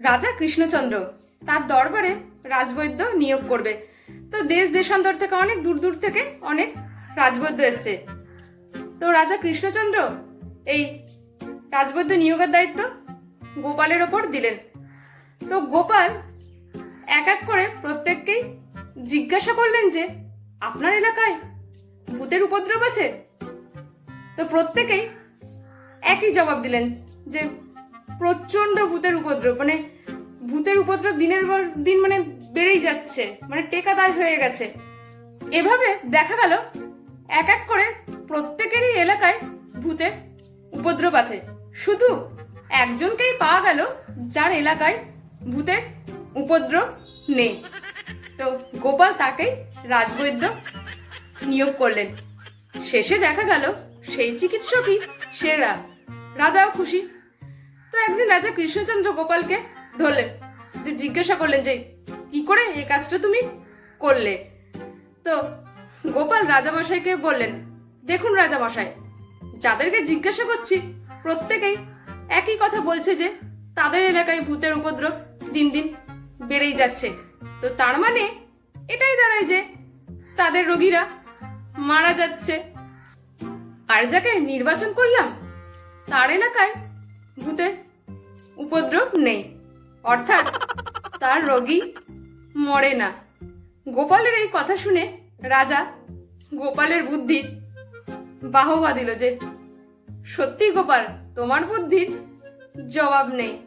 রাজা কৃষ্ণচন্দ্র তার দরবারে রাজবৈদ্য নিয়োগ করবে। তো দেশ দেশান্তর থেকে অনেক দূর দূর থেকে অনেক রাজবৈদ্য এসছে। তো রাজা কৃষ্ণচন্দ্র এই রাজবৈদ্য নিয়োগের দায়িত্ব গোপালের ওপর দিলেন। তো গোপাল এক এক করে প্রত্যেককেই জিজ্ঞাসা করলেন যে, আপনার এলাকায় ভূতের উপদ্রব আছে? তো প্রত্যেকেই একই জবাব দিলেন যে প্রচণ্ড ভূতের উপদ্রব মানে ভূতের উপদ্রব দিনের পর দিন মানে বেড়েই যাচ্ছে মানে টেকাদায় হয়ে গেছে। এভাবে দেখা গেল, এক এক করে প্রত্যেকেরই এলাকায় ভূতের উপদ্রব আছে। শুধু একজনকেই পাওয়া গেল যার এলাকায় ভূতের উপদ্রব নেই। তো গোপাল তাকেই রাজবৈদ্য নিয়োগ করলেন। শেষে দেখা গেল, সেই চিকিৎসকই সেরা, রাজাও খুশি। তো একদিন রাজা কৃষ্ণচন্দ্র গোপালকে ধরলেন যে জিজ্ঞাসা করলেন যে, কি করে এই কাজটা তুমি করলে? তো গোপাল রাজামশাইকে বললেন, দেখুন রাজামশাই, যাদেরকে জিজ্ঞাসা করছি, প্রত্যেকেই একই কথা বলছে যে, তাদের এলাকায় ভূতের উপদ্রব দিন দিন বেড়েই যাচ্ছে। তো তার মানে এটাই দাঁড়ায় যে, তাদের রোগীরা মারা যাচ্ছে। আর যাকে নির্বাচন করলাম, তার এলাকায় ভূতের উপদ্রব নেই। অর্থাৎ তার রোগী মরে না। গোপালের এই কথা শুনে রাজা গোপালের বুদ্ধির বাহবা দিল যে, সত্যি গোপাল, তোমার বুদ্ধির জবাব নেই।